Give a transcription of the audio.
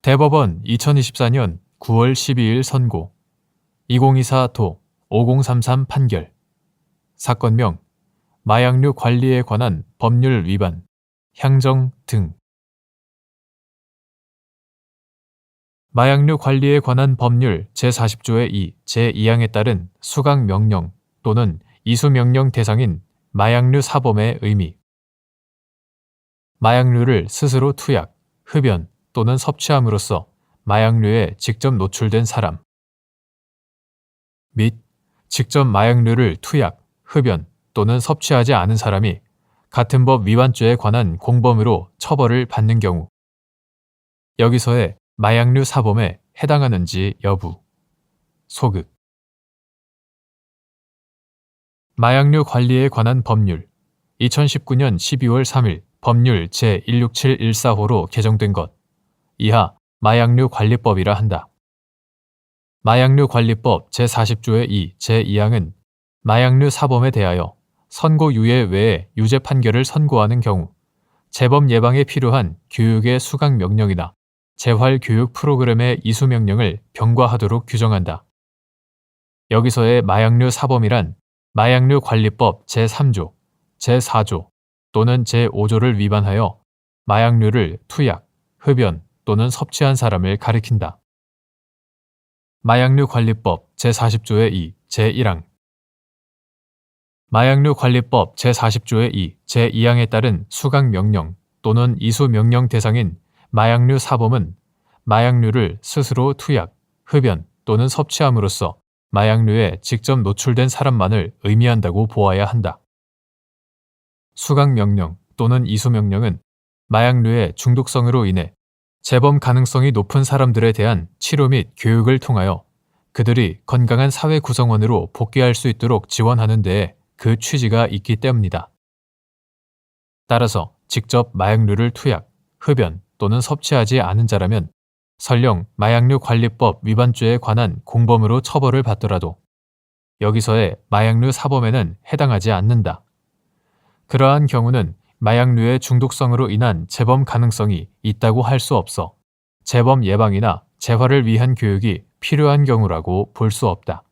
대법원 2024년 9월 12일 선고. 2024도 5033 판결. 사건명 마약류 관리에 관한 법률 위반. 향정 등. 마약류 관리에 관한 법률 제40조의 2, 제2항에 따른 수강 명령 또는 이수 명령 대상인 마약류 사범의 의미. 마약류를 스스로 투약, 흡연 또는 섭취함으로써 마약류에 직접 노출된 사람. 및 직접 마약류를 투약, 흡연 또는 섭취하지 않은 사람이 같은 법 위반죄에 관한 공범으로 처벌을 받는 경우. 여기서의 마약류 사범에 해당하는지 여부. 소극. 마약류 관리에 관한 법률. 2019년 12월 3일 법률 제16714호로 개정된 것 이하 마약류 관리법이라 한다. 마약류 관리법 제40조의 2, 제2항은 마약류 사범에 대하여 선고 유예 외에 유죄 판결을 선고하는 경우 재범 예방에 필요한 교육의 수강 명령이나 재활 교육 프로그램의 이수 명령을 병과하도록 규정한다. 여기서의 마약류 사범이란 마약류 관리법 제3조, 제4조 또는 제5조를 위반하여 마약류를 투약, 흡연 또는 섭취한 사람을 가리킨다. 마약류 관리법 제40조의 2, 제1항 마약류 관리법 제40조의 2, 제2항에 따른 수강 명령 또는 이수 명령 대상인 마약류 사범은 마약류를 스스로 투약, 흡연 또는 섭취함으로써 마약류에 직접 노출된 사람만을 의미한다고 보아야 한다. 수강 명령 또는 이수 명령은 마약류의 중독성으로 인해 재범 가능성이 높은 사람들에 대한 치료 및 교육을 통하여 그들이 건강한 사회 구성원으로 복귀할 수 있도록 지원하는 데에 그 취지가 있기 때문이다. 따라서 직접 마약류를 투약, 흡연 또는 섭취하지 않은 자라면 설령 마약류 관리법 위반죄에 관한 공범으로 처벌을 받더라도 여기서의 마약류 사범에는 해당하지 않는다. 그러한 경우는 마약류의 중독성으로 인한 재범 가능성이 있다고 할 수 없어 재범 예방이나 재활을 위한 교육이 필요한 경우라고 볼 수 없다.